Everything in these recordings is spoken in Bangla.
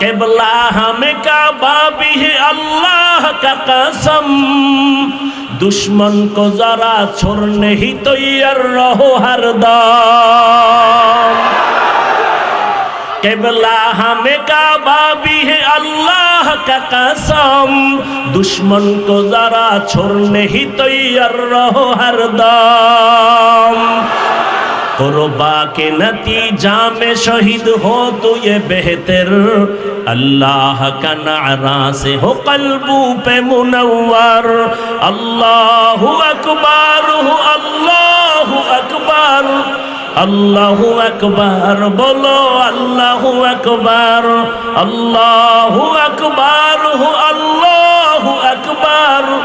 केबला हमें काबा भी है अल्लाह का कसम दुश्मन को जरा छोड़ने ही तो यार रहो हरदम केबला हमें काबा भी है अल्लाह का कसम दुश्मन को जरा छोड़ने ही तो यार रहो हरदम कुर्बा के नतीजा में शहीद हो तो ये बेहतर अल्लाह का नारा से हो कल्बू पे मुनव्वर अल्लाह अकबर हो अल्लाह अकबर अल्लाह अकबर बोलो अल्लाह अकबर अल्लाह अकबर हो अल्लाह अकबर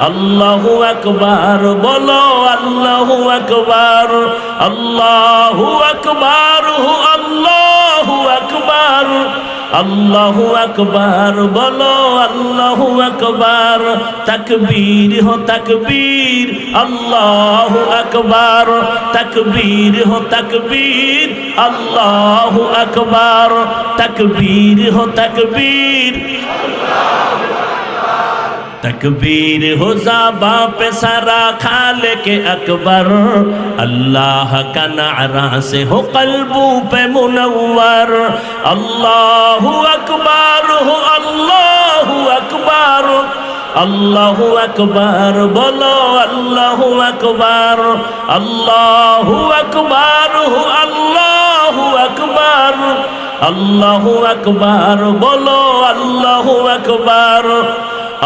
আল্লাহু আকবার, বলো আল্লাহু আকবার আল্লাহু আকবার, হু আল্লাহু আকবার আল্লাহু আকবার, বলো আল্লাহু আকবার, তাকবীর হো তাকবীর, আল্লাহু আকবার, তাকবীর হো তাকবীর, আল্লাহু আকবার, তাকবীর হো তাকবীর। আল্লাহ تکبیر ہو زابا پہ سرا خالق اکبر اللہ کا نعرہ سے ہو قلبوں پہ منور اللہ اکبر ہو اللہ اکبر اللہ اکبر بولو اللہ اکبر اللہ اکبر ہو اللہ اکبر اللہ اکبر بولو اللہ اکبر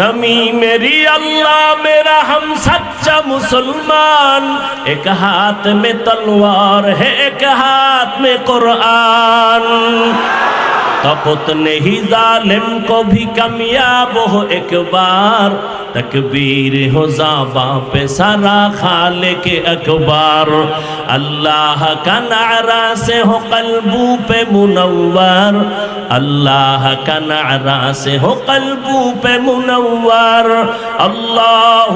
जमी मेरी अल्लाह, मेरा हम सच्चा मुसलमान। एक हाथ में तलवार है, एक हाथ में कुरान। तपत नहीं जालिम को भी कामयाब हो एक बार तकबीर हो जाबा पे सारा खाले के अखबार अल्लाह का नारा से हो कल्बू पे मुनव्वर अल्लाह का नारा से हो कल्बू पे मुनव्वर अल्लाह